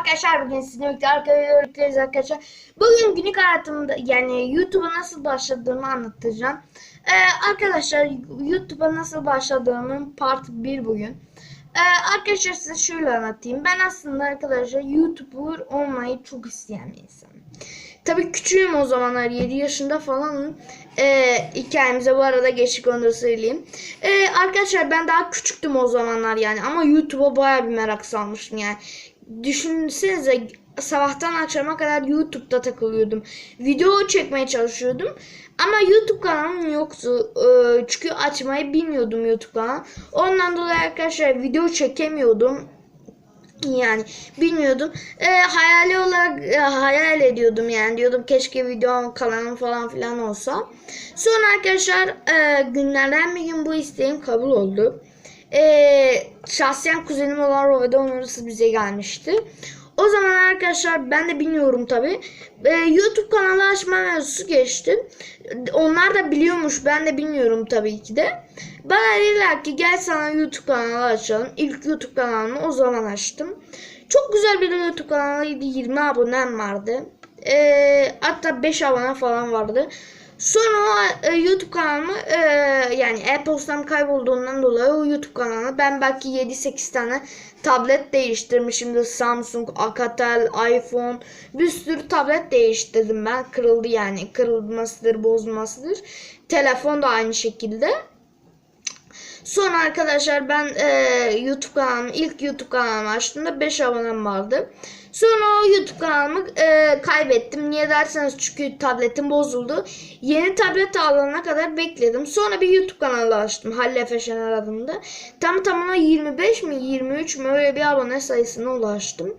arkadaşlar bugün sizinle birlikte arkadaşlar arkadaşlar. Bugün günlük hayatımda yani YouTube'a nasıl başladığımı anlatacağım. Ee, arkadaşlar YouTube'a nasıl başladığımın part 1 bugün. Ee, arkadaşlar size şöyle anlatayım. Ben aslında arkadaşlar YouTuber olmayı çok isteyen bir insanım. Tabii küçüğüm o zamanlar 7 yaşında falanım. Ee, hikayemize bu arada geçtik onu söyleyeyim. Ee, arkadaşlar ben daha küçüktüm o zamanlar yani ama YouTube'a baya bir merak salmıştım yani. Düşünsenize sabahtan akşama kadar YouTube'da takılıyordum. Video çekmeye çalışıyordum. Ama YouTube kanalım yoktu. Ee, çünkü açmayı bilmiyordum YouTube kanalı. Ondan dolayı arkadaşlar video çekemiyordum yani bilmiyordum. E, hayali olarak e, hayal ediyordum yani diyordum keşke video kanalım falan filan olsa. Sonra arkadaşlar e, günlerden bir gün bu isteğim kabul oldu. E, şahsen kuzenim olan Rove'de onurası bize gelmişti. O zaman arkadaşlar ben de bilmiyorum tabi. E, YouTube kanalı açma mevzusu geçti. Onlar da biliyormuş ben de bilmiyorum tabii ki de. Bana dediler ki gel sana YouTube kanalı açalım. İlk YouTube kanalımı o zaman açtım. Çok güzel bir YouTube kanalıydı. 20 abonem vardı. E, hatta 5 abone falan vardı. Sonra e, YouTube kanalımı e, yani e-postam kaybolduğundan dolayı o YouTube kanalını ben belki 7-8 tane tablet değiştirmişimdir. Samsung, Alcatel, iPhone bir sürü tablet değiştirdim ben. Kırıldı yani. Kırılmasıdır, bozulmasıdır. Telefon da aynı şekilde. Sonra arkadaşlar ben e, YouTube kanalımı ilk YouTube kanalımı açtığımda 5 abonem vardı. Sonra o YouTube kanalımı e, kaybettim. Niye derseniz çünkü tabletim bozuldu. Yeni tablet alana kadar bekledim. Sonra bir YouTube kanalı açtım. Halle Feşener adında. Tam tamına 25 mi 23 mi öyle bir abone sayısına ulaştım.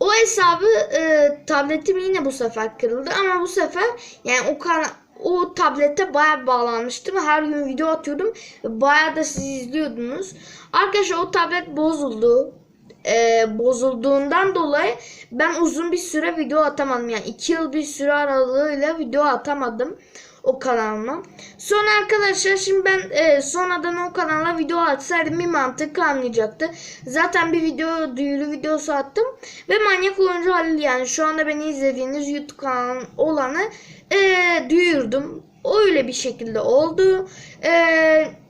O hesabı e, tabletim yine bu sefer kırıldı ama bu sefer yani o kanal o tablete bayağı bağlanmıştım. Her gün video atıyordum. Bayağı da siz izliyordunuz. Arkadaşlar o tablet bozuldu. Ee, bozulduğundan dolayı ben uzun bir süre video atamadım. Yani 2 yıl bir süre aralığıyla video atamadım o kanalıma. Sonra arkadaşlar şimdi ben e, sonradan o kanala video atsaydım bir mantık kalmayacaktı. Zaten bir video duyuru videosu attım. Ve Manyak Oyuncu Halil yani şu anda beni izlediğiniz YouTube kanalının olanı e, duyurdum. Öyle bir şekilde oldu. Eee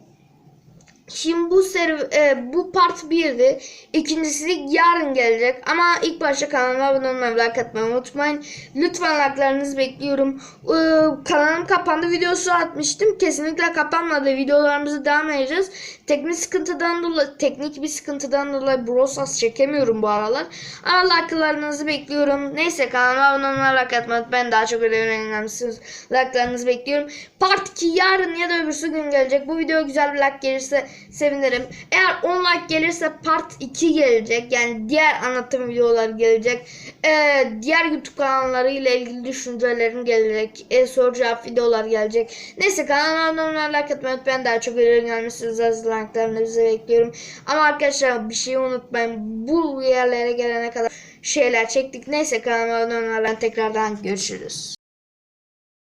Şimdi bu seri e, bu part 1'di. İkincisi yarın gelecek. Ama ilk başta kanalıma abone olmayı, like atmayı unutmayın. Lütfen like'larınızı bekliyorum. E, kanalım kapandı videosu atmıştım. Kesinlikle kapanmadı. Videolarımızı devam edeceğiz. Teknik sıkıntıdan dolayı teknik bir sıkıntıdan dolayı brosas çekemiyorum bu aralar. Ama like'larınızı bekliyorum. Neyse kanalıma abone olmayı, like atmayı ben daha çok öyle önemlisiniz. Like'larınızı bekliyorum. Part 2 yarın ya da öbürsü gün gelecek. Bu video güzel bir like gelirse sevinirim. Eğer 10 like gelirse part 2 gelecek. Yani diğer anlatım videoları gelecek. Ee, diğer YouTube kanalları ile ilgili düşüncelerim gelecek. E, soru cevap videolar gelecek. Neyse kanalıma abone like atmayı unutmayın. Daha çok videoların gelmesini hazırlantılarınızı bekliyorum. Ama arkadaşlar bir şeyi unutmayın. Bu yerlere gelene kadar şeyler çektik. Neyse kanalıma abone tekrardan görüşürüz.